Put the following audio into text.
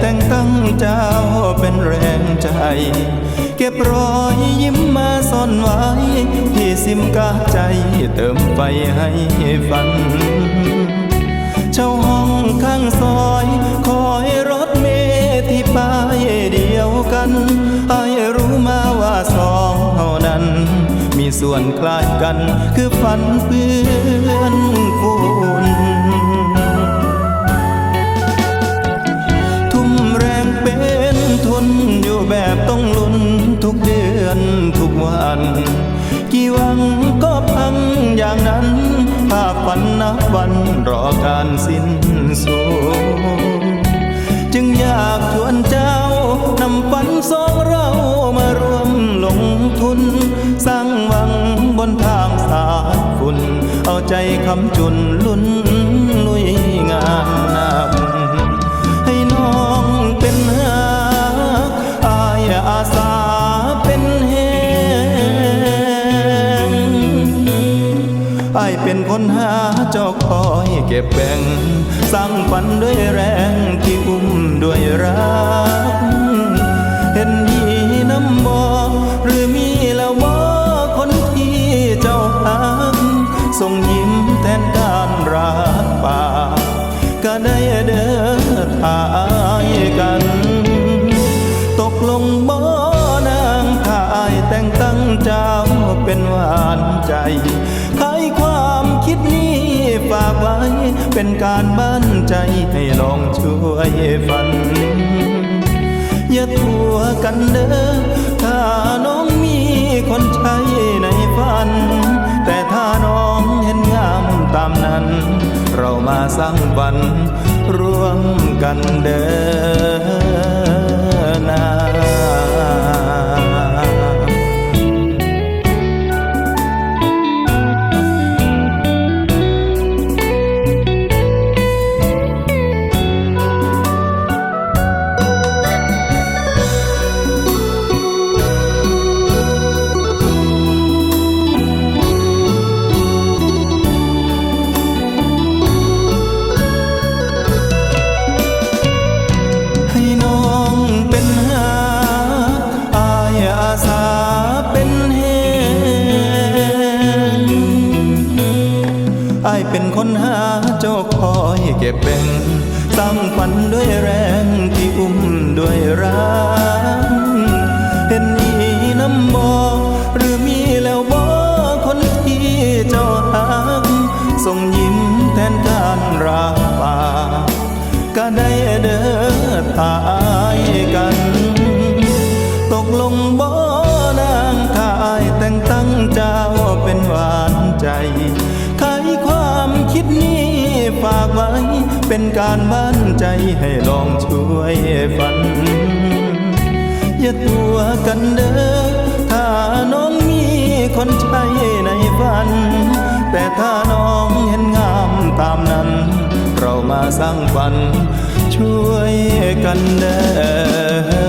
แต่งตั้งเจ้าเป็นแรงใจ เก็บรอยยิ้มมาซ่อนไว้ ที่ซิมกาใจเติมไฟให้ฝัน เช่าห้องข้างซอยคอยรถเมล์ที่ป้ายเดียวกันไอ้รู้มาว่าสองเท่านั้น มีส่วนคล้ายกันคือฝันเปื้อน นทุกเดือนทุกวัน กี่วังก็พังอย่างนั้น ภาพฝันนับวันรอการสิ้นสุดจึงอยากชวนเจ้านำฝันสองเรามารวมลงทุน สร้างวังบนทางสายฝุ่นเอาใจคำจุนลุ้น ไอเป็นคนหาเจ้าคอยเก็บแบ่ง สร้างฝันด้วยแรงที่อุ้มด้วยรัก เห็นดีน้ำบอหรือมีแล้วบอคนที่เจ้าหักส่งยิ้มแทนการรักป่ากก็ได้เดินทายกัน ตกลงบ่นางทายแต่งตั้งเจ้าเป็นหวานใจากไว้ เป็นการบ้านใจให้ลองช่วยฝัน อย่าทัวกันเด้อถ้าน้องมีคนใช้ในฝัน แต่ถ้าน้องเห็นงามตามนั้น เรามาสร้างวันร่วมกันเด้อ เป็นคนหาเจ้าคอยเก็บแบ่งสร้างฝันด้วยแรงที่อุ้มด้วยรักเห็นมีน้ำบอหรือมีแล้วบอคนที่เจ้าหักส่งยิ้มแทนการรักป่ากก็ได้เดินทายกัน เป็นการมั่นใจให้ลองช่วยฝัน อย่าตัวกันเด้อถ้าน้องมีคนใช้ในฝัน แต่ถ้าน้องเห็นงามตามนั้น เรามาสร้างฝัน ช่วยกันเด้อ